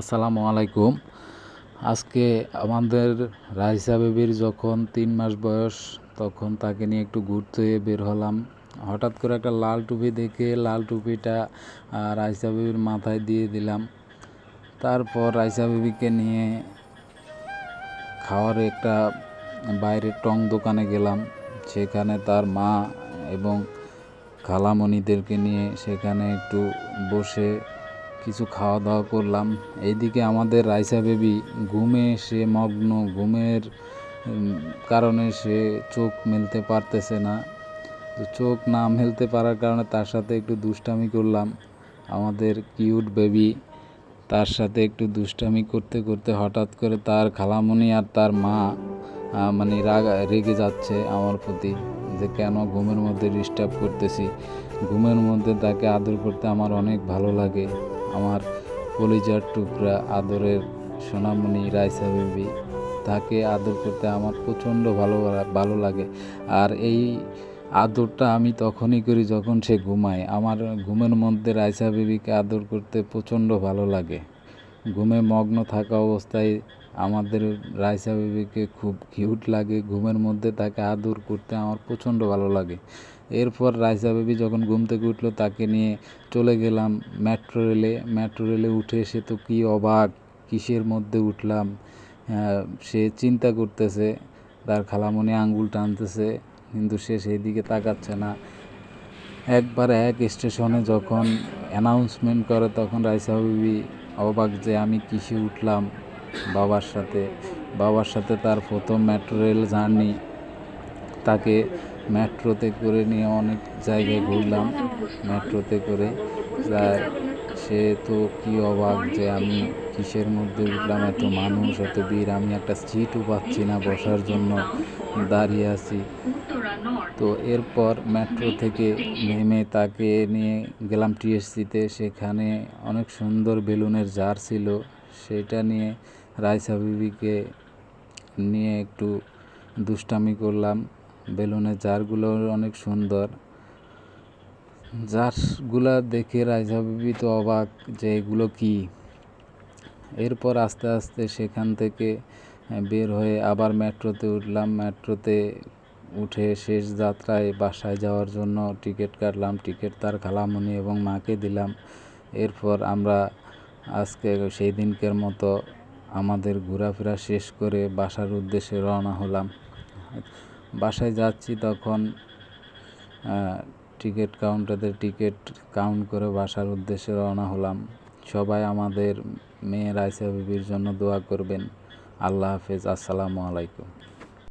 আসসালামু আলাইকুম। আজকে আমাদের রাইসা বেবির যখন তিন মাস বয়স, তখন তাকে নিয়ে একটু ঘুরতে বের হলাম। হঠাৎ করে একটা লাল টুপি দেখে লাল টুপিটা রাইসা বেবির মাথায় দিয়ে দিলাম। তারপর রাইসা বেবিকে নিয়ে খাওয়ার একটা বাইরের টং দোকানে গেলাম। সেখানে তার মা এবং খালামণিদেরকে নিয়ে সেখানে একটু বসে কিছু খাওয়া দাওয়া করলাম। এইদিকে আমাদের রাইসা বেবি ঘুমে, সে মগ্ন, ঘুমের কারণে সে চোখ মেলতে পারতেছে না। তো চোখ না মেলতে পারার কারণে তার সাথে একটু দুষ্টামি করলাম। আমাদের কিউট বেবি তার সাথে একটু দুষ্টামি করতে করতে হঠাৎ করে তার খালামণি আর তার মা মানে রাগ, রেগে যাচ্ছে আমার প্রতি যে কেন ঘুমের মধ্যে ডিস্টার্ব করতেছি। ঘুমের মধ্যে তাকে আদর করতে আমার অনেক ভালো লাগে। আমার কলিজার টুকরা আদরের সোনামণি রায়সা বেবি তাকে আদর করতে আমার প্রচণ্ড ভালো ভালো লাগে। আর এই আদরটা আমি তখনই করি যখন সে ঘুমায়। আমার ঘুমের মধ্যে রায়সা বেবিকে আদর করতে প্রচণ্ড ভালো লাগে। ঘুমে মগ্ন থাকা অবস্থায় আমাদের রাইসা বেবিকে খুব কিউট লাগে। ঘুমের মধ্যে তাকে আদর করতে আমার প্রচণ্ড ভালো লাগে। এরপর রাইসা বেবি যখন ঘুম থেকে উঠল তাকে নিয়ে চলে গেলাম মেট্রো রেলে মেট্রো রেলে উঠে এসে তো কী অবাক কিসের মধ্যে উঠলাম? আহ, সে চিন্তা করতেছে তার খালামণি আঙ্গুল টানতেছে কিন্তু সে সেই দিকে তাকাচ্ছে না। একবার এক স্টেশনে যখন অ্যানাউন্সমেন্ট করে তখন রাইসা বিবি অবাক যে আমি কিসে উঠলাম বাবার সাথে। বাবার সাথে তার প্রথম মেট্রো রেল জার্নি তাকে মেট্রোতে করে নিয়ে অনেক জায়গায় ঘুরলাম মেট্রোতে করে। সে তো কি অবাক যে আমি কিসের মধ্যে উঠলাম? এত মানুষ, এত ভিড়। আমি একটা সিটও পাচ্ছি না বসার জন্য। দাঁড়িয়ে আছি। তো এরপর মেট্রো থেকে নেমে তাকে নিয়ে গেলাম টিএসসিতে সেখানে অনেক সুন্দর বেলুনের জার ছিল। সেটা নিয়ে রাইসা বিবিকে নিয়ে একটু দুষ্টামি করলাম। বেলুনের জারগুলো অনেক সুন্দর। জারগুলা দেখে রাইসা বিবি তো অবাক যে এগুলো কি? এরপর আস্তে আস্তে সেখান থেকে বের হয়ে আবার মেট্রোতে উঠলাম। মেট্রোতে উঠে শেষ যাত্রায় বাসায় যাওয়ার জন্য টিকিট কাটলাম। টিকিট তার খালামণি এবং মাকে দিলাম। এরপর আমরা আজকে সেই দিনকের মতো আমাদের ঘোরাফেরা শেষ করে বাসার উদ্দেশ্যে রওনা হলাম। বাসায় যাচ্ছি তখন টিকিট কাউন্টারে টিকিট কাউন্ট করে বাসার উদ্দেশ্যে রওনা হলাম। সবাই আমাদের মেয়ের আইসা বিবির জন্য দোয়া করবেন। আল্লাহ হাফেজ আসসালামু আলাইকুম।